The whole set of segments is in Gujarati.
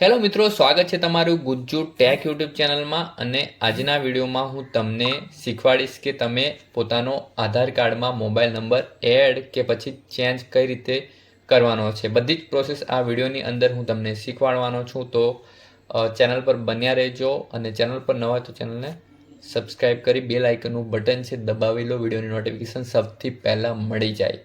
હેલો મિત્રો, સ્વાગત છે તમારું ગુજ્જુ ટેક યુટ્યુબ ચેનલમાં અને આજના વિડીયોમાં હું તમને શીખવાડીશ કે તમે પોતાનો આધાર કાર્ડમાં મોબાઈલ નંબર એડ કે પછી ચેન્જ કઈ રીતે કરવાનો છે. બધી જ પ્રોસેસ આ વિડીયોની અંદર હું તમને શીખવાડવાનો છું. તો ચેનલ પર બન્યા રહેજો અને ચેનલ પર નવા તો ચેનલને સબસ્ક્રાઈબ કરી, બેલ આઇકનનું બટન છે, દબાવી લો. વિડીયોની નોટિફિકેશન સૌથી પહેલાં મળી જાય.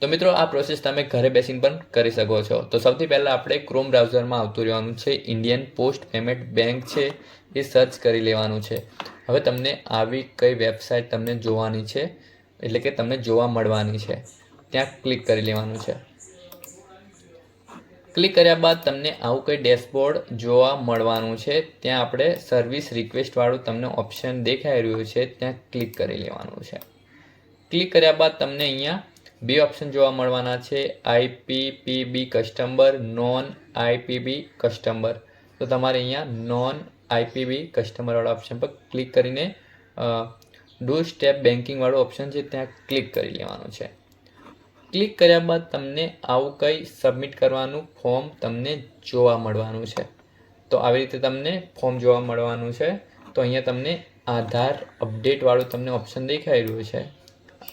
તો મિત્રો, આ પ્રોસેસ તમે ઘરે બેસીને પણ કરી શકો છો. તો સૌથી પહેલાં આપણે ક્રોમ બ્રાઉઝરમાં આવતું રહેવાનું છે. ઇન્ડિયન પોસ્ટ પેમેન્ટ બેંક છે. એ સર્ચ કરી લેવાનું છે. હવે તમને આવી કઈ વેબસાઇટ તમને જોવાની છે, એટલે કે તમને જોવા મળવાની છે, ત્યાં ક્લિક કરી લેવાનું છે. ક્લિક કર્યા બાદ તમને આવું કંઈ ડેશબોર્ડ જોવા મળવાનું છે. ત્યાં આપણે સર્વિસ રિક્વેસ્ટવાળું તમને ઓપ્શન દેખાઈ રહ્યું છે. ત્યાં ક્લિક કરી લેવાનું છે. ક્લિક કર્યા બાદ તમને અહીંયા બે ઓપ્શન જોવા મળવાના છે IPPB customer non IPB customer તો તમારે અહીંયા નોન આઈપીબી કસ્ટમરવાળા ઓપ્શન પર ક્લિક કરીને ડુ સ્ટેપ બેન્કિંગવાળું ઓપ્શન છે ત્યાં ક્લિક કરી લેવાનું છે. ક્લિક કર્યા બાદ તમને આવું કંઈ સબમિટ કરવાનું ફોર્મ તમને જોવા મળવાનું છે. તો આવી રીતે તમને ફોર્મ જોવા મળવાનું છે. તો અહીંયા તમને આધાર અપડેટવાળું તમને ઓપ્શન દેખાઈ રહ્યું છે.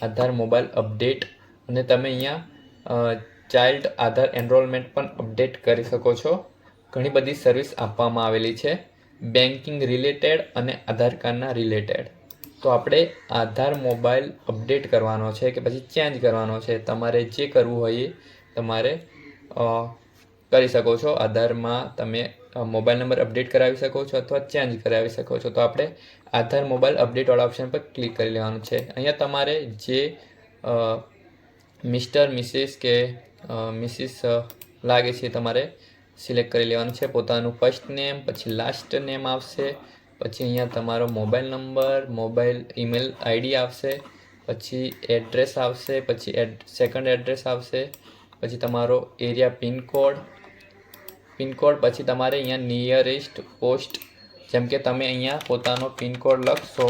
આધાર મોબાઈલ અપડેટ અને તમે અહીંયા ચાઇલ્ડ આધાર એનરોલમેન્ટ પણ અપડેટ કરી શકો છો. ઘણી બધી સર્વિસ આપવામાં આવેલી છે. બેન્કિંગ રિલેટેડ અને આધાર કાર્ડના રિલેટેડ તો આપણે આધાર મોબાઈલ અપડેટ કરવાનો છે કે પછી ચેન્જ કરવાનો છે? તમારે જે કરવું હોય એ તમારે કરી શકો છો. આધારમાં તમે મોબાઈલ નંબર અપડેટ કરાવી શકો છો અથવા ચેન્જ કરાવી શકો છો. તો આપણે આધાર મોબાઈલ અપડેટવાળા ઓપ્શન પર ક્લિક કરી લેવાનું છે. અહીંયા તમારે જે મિસ્ટર મિસિસ કે મિસિસ લાગે છે તમારે સિલેક્ટ કરી લેવાનું છે પોતાનું ફર્સ્ટ નેમ પછી લાસ્ટ નેમ આવશે, પછી અહીંયા તમારો mobile number, mobile email ID આવશે, પછી એડ્રેસ આવશે, પછી એડ સેકન્ડ એડ્રેસ આવશે, પછી તમારો એરિયા પિનકોડ પિનકોડ પછી તમારે અહીંયા નિયરેસ્ટ પોસ્ટ જેમ કે તમે અહીંયા પોતાનો પિનકોડ લખશો,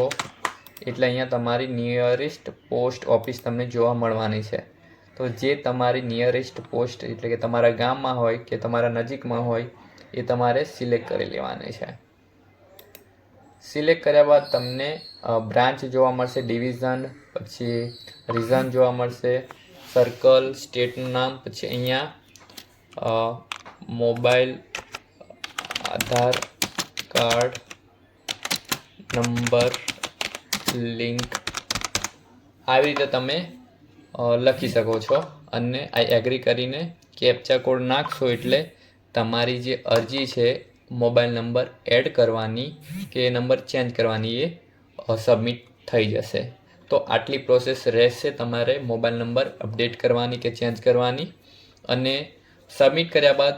એટલે અહીંયા તમારી નિયરેસ્ટ પોસ્ટ ઓફિસ તમને જોવા મળવાની છે. તો જે તમારી નિયરેસ્ટ પોસ્ટ એટલે કે તમારા ગામમાં હોય કે તમારા નજીકમાં હોય, એ તમારે સિલેક્ટ કરી લેવાની છે. સિલેક્ટ કર્યા બાદ તમને બ્રાન્ચ જોવા મળશે ડિવિઝન પછી રિઝન જોવા મળશે સર્કલ સ્ટેટનું નામ, પછી અહીંયા mobile Aadhaar card number link આવી રીતે તમે લખી શકો છો. અને આઈ એગ્રી કરીને કેપ્ચા કોડ નાખશો એટલે તમારી જે અરજી છે મોબાઈલ નંબર એડ કરવાની કે નંબર ચેન્જ કરવાની એ સબમિટ થઈ જશે. તો આટલી પ્રોસેસ રહેશે તમારે મોબાઈલ નંબર અપડેટ કરવાની કે ચેન્જ કરવાની. અને સબમિટ કર્યા બાદ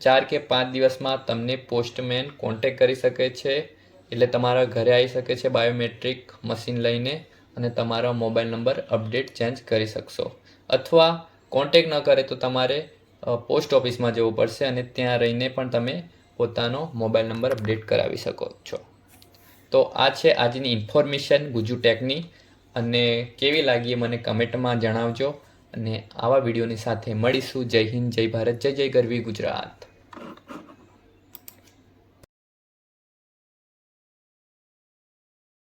ચાર કે પાંચ દિવસમાં તમને પોસ્ટમેન કોન્ટેક કરી શકે છે. એટલે તમારા ઘરે આવી શકે છે બાયોમેટ્રિક મશીન લઈને. અને તમારા મોબાઈલ નંબર અપડેટ ચેન્જ કરી શકશો. અથવા કોન્ટેક ન કરે તો તમારે પોસ્ટ ઓફિસમાં જવું પડશે અને ત્યાં રહીને પણ તમે પોતાનો મોબાઈલ નંબર અપડેટ કરાવી શકો છો. તો આ છે આજની ઇન્ફોર્મેશન ગુજુ ટેકની. અને કેવી લાગી મને કમેન્ટમાં જણાવજો. અને આવા વિડીયોની સાથે મળીશું. જય હિન્દ, જય ભારત, જય જય ગરવી ગુજરાત.